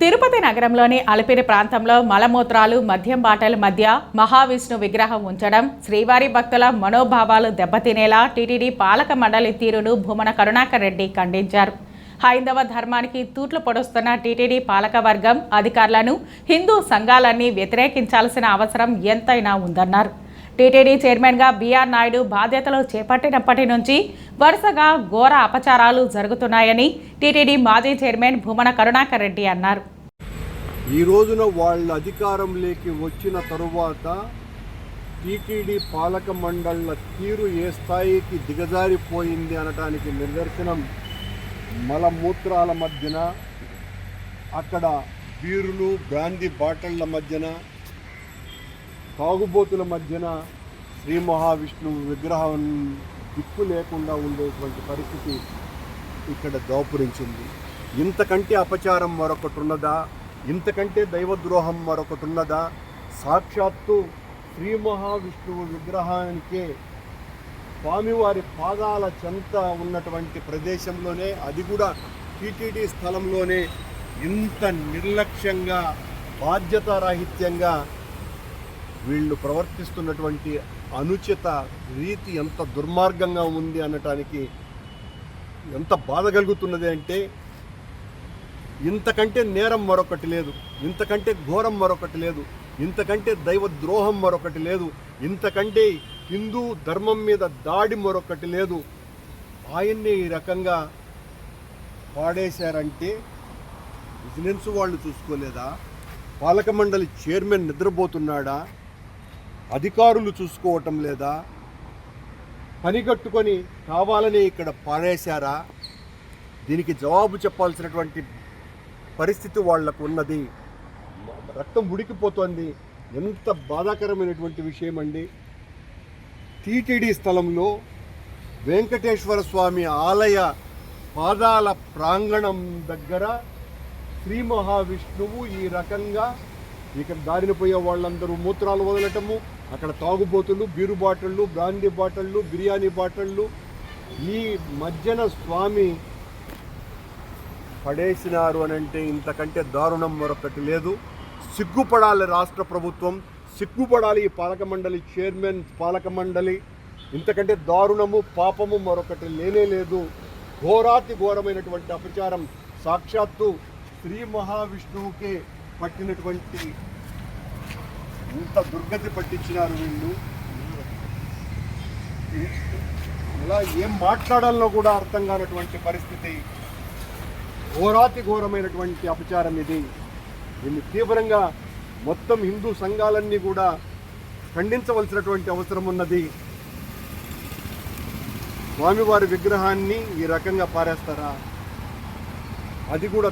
తిరుపతి నగరంలోని అలిపిరి ప్రాంతంలో మలమూత్రాలు మద్యం బాటల మధ్య మహావిష్ణు విగ్రహం ఉంచడం శ్రీవారి భక్తుల మనోభావాలు దెబ్బతినేలా టీటీడీ పాలక మండలి తీరును భూమన కరుణాకర్ రెడ్డి ఖండించారు. హైందవ ధర్మానికి తూట్లు పొడుస్తున్న టీటీడీ పాలక వర్గం అధికారులను హిందూ సంఘాలన్నీ వ్యతిరేకించాల్సిన అవసరం ఎంతైనా ఉందన్నారు. టీటీడీ చైర్మన్గా బీఆర్ నాయుడు బాధ్యతలు చేపట్టినప్పటి నుంచి వరుసగా ఘోర అపచారాలు జరుగుతున్నాయని టీటీడీ మాజీ చైర్మన్ భూమన కరుణాకర్ రెడ్డి అన్నారు. ఈ రోజున వాళ్ళ అధికారంలోకి వచ్చిన తరువాత టీటీడీ పాలక మండళ్ళ తీరు ఏ స్థాయికి దిగజారిపోయింది అనటానికి నిదర్శనం మలమూత్రాల మధ్యన అక్కడ బీరులు బ్రాందీ బాటళ్ళ మధ్యన తాగుబోతుల మధ్యన శ్రీ మహావిష్ణువు విగ్రహం దిక్కు లేకుండా ఉండేటువంటి పరిస్థితి ఇక్కడ దాపురించింది. ఇంతకంటే అపచారం మరొకటి ఉన్నదా? ఇంతకంటే దైవద్రోహం మరొకటి ఉన్నదా? సాక్షాత్తు శ్రీ మహావిష్ణువు విగ్రహానికే స్వామివారి పాదాల చెంత ఉన్నటువంటి ప్రదేశంలోనే అది కూడా టీటీడీ స్థలంలోనే ఇంత నిర్లక్ష్యంగా బాధ్యతారాహిత్యంగా వీళ్ళు ప్రవర్తిస్తున్నటువంటి అనుచిత రీతి ఎంత దుర్మార్గంగా ఉంది అనటానికి ఎంత బాధ కలుగుతున్నది అంటే ఇంతకంటే నేరం మరొకటి లేదు ఇంతకంటే ఘోరం మరొకటి లేదు ఇంతకంటే దైవ ద్రోహం మరొకటి లేదు ఇంతకంటే హిందూ ధర్మం మీద దాడి మరొకటి లేదు. ఆయన్ని ఈ రకంగా పాడేశారంటే విజిలెన్స్ వాళ్ళు చూసుకోలేదా? పాలక మండలి చైర్మన్ నిద్రపోతున్నాడా? అధికారులు చూసుకోవటం లేదా? పని కట్టుకొని కావాలని ఇక్కడ పారేశారా? దీనికి జవాబు చెప్పాల్సినటువంటి పరిస్థితి వాళ్ళకు ఉన్నది. రక్తం ఉడికిపోతోంది. ఎంత బాధాకరమైనటువంటి విషయం అండి టీటీడీ స్థలంలో వెంకటేశ్వర స్వామి ఆలయ పాదాల ప్రాంగణం దగ్గర శ్రీ మహావిష్ణువు ఈ రకంగా ఇక్కడ దారిన పోయే వాళ్ళందరూ మూత్రాలు వదలటము అక్కడ తాగుబోతులు బీరు బాటిళ్ళు బ్రాండీ బాటిళ్ళు బిర్యానీ బాటిళ్ళు. ఈ మధ్యన స్వామి పడేసినారు అని అంటే ఇంతకంటే దారుణం మరొకటి లేదు. సిగ్గుపడాలి రాష్ట్ర ప్రభుత్వం సిగ్గుపడాలి ఈ పాలక మండలి చైర్మన్ పాలక మండలి. ఇంతకంటే దారుణము పాపము మరొకటి లేనే లేదు. ఘోరాతి ఘోరమైనటువంటి అపచారం. సాక్షాత్తు శ్రీ మహావిష్ణువుకే పట్టినటువంటి ఇంత దుర్గతి పట్టించినారు వీళ్ళు? ఇలా ఏం మాట్లాడాలో కూడా అర్థం కానటువంటి పరిస్థితి. ఘోరాతి ఘోరమైనటువంటి అపచారం ఇది. దీన్ని తీవ్రంగా మొత్తం హిందూ సంఘాలన్నీ కూడా ఖండించవలసినటువంటి అవసరం ఉన్నది. స్వామివారి విగ్రహాన్ని ఈ రకంగా పారేస్తారా? అది కూడా